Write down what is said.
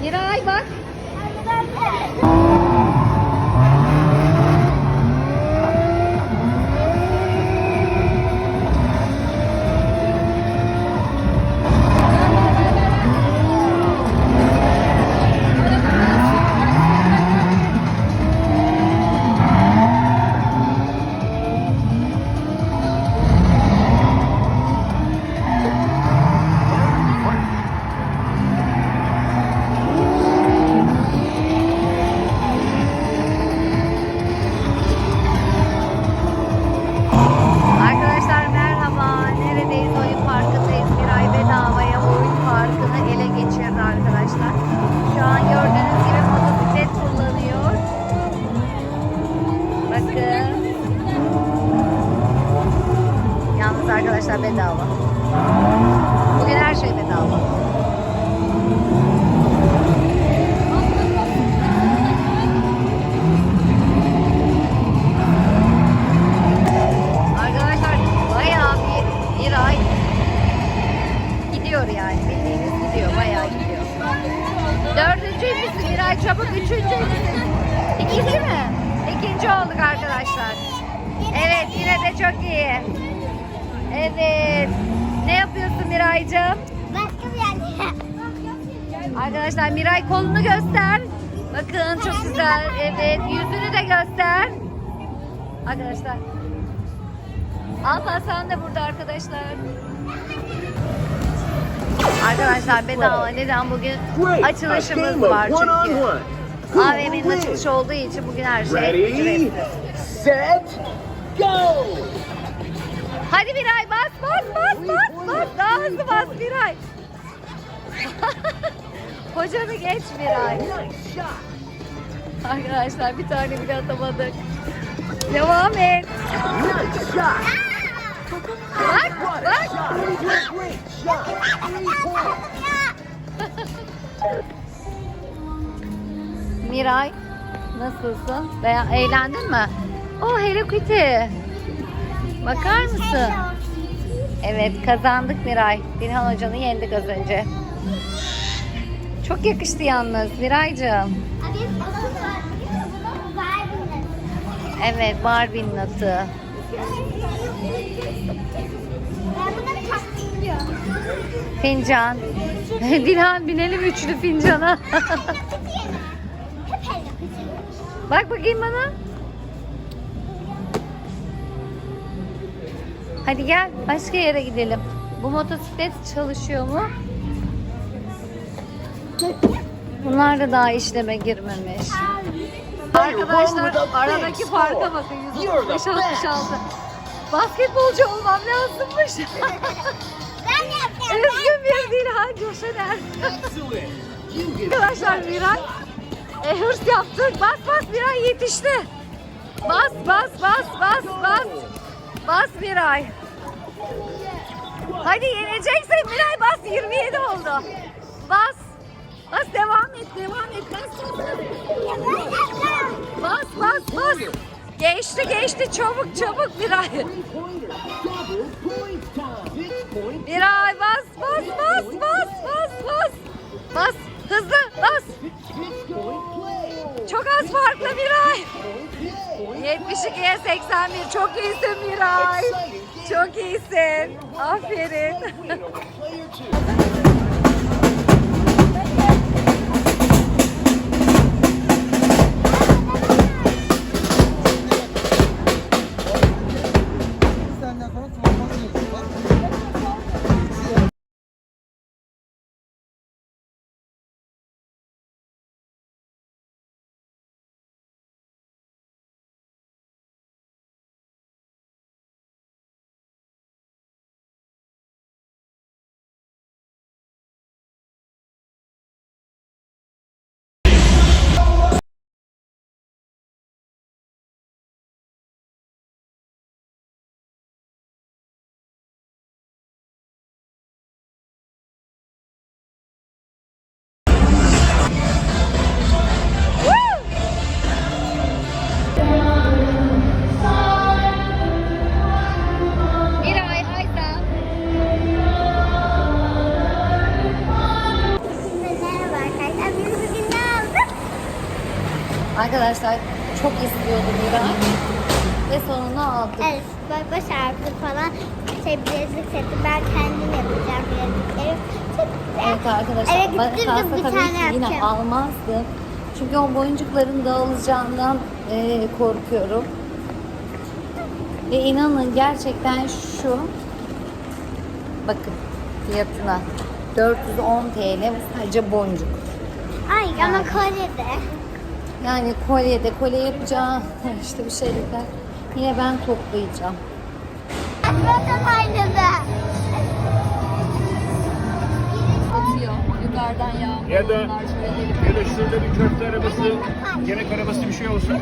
You like it? İkinci mi? İkinci olduk arkadaşlar. Evet yine de çok iyi. Evet. Ne yapıyorsun Miraycığım? Başka bir yerde. Arkadaşlar Miray kolunu göster. Bakın çok güzel. Evet yüzünü de göster. Arkadaşlar. Alpa sen de burada arkadaşlar. Arkadaşlar bedava neden bugün açılışımız var çünkü. AVM'nin açılışı olduğu için bugün her şey Ready, set, go! Hadi Miray bas bas bas bas bas. Daha hızlı bas Miray. Kocanı geç Miray. Arkadaşlar bir tane bile atamadık. Devam et. Bak bak. Miray nasılsın? Veya eğlendin mi? Oh Hello Kitty. Bakar mısın? Evet kazandık Miray. Dilhan Hoca'nı yendik az önce. Çok yakıştı yalnız Miraycığım. Evet Barbie'nin atı. Fincan. Dilhan binelim üçlü fincana. Bak bakayım bana. Hadi gel başka yere gidelim. Bu motosiklet çalışıyor mu? Bunlar da daha işleme girmemiş. Arkadaşlar aradaki farka bakın. 165 66. Basketbolcu olmam lazımmış. Ben yapacağım. Üzgün bir Dilhan Coşener. Arkadaşlar Miray e, hırs yaptı. Bas bas Miray yetişti. Bas bas bas bas bas. Bas Miray. Hadi yeneceksin Miray bas 27 oldu. Bas. Bas devam et devam et. Bas bas bas. bas. Geçti geçti çabuk çabuk Miray. Miray bas bas bas bas bas bas. Bas hızlı bas. Çok az farklı Miray. Point play. 72'ye 81. Çok iyisin Miray. Çok iyisin. Aferin. Arkadaşlar çok istiyordu Miray. Ve sonunda aldık. Evet, ağrısı falan şey bilezik seti ben kendim yapacağım bilezikleri. Evet arkadaşlar. Eve ben gittim de kalsa bir tabii tane ki yine yapacağım. almazdım. Çünkü o boyuncukların dağılacağından e, korkuyorum. Ve inanın gerçekten şu bakın fiyatına 410 TL ve sadece boncuk. Ay ama Kore'de. Yani kolyede kolye yapacağım işte bir şeyler. Yine ben toplayacağım. Atıyor. Yukarıdan yağmur. Ya da ya da şurada bir köfte arabası, yemek arabası bir şey olsun.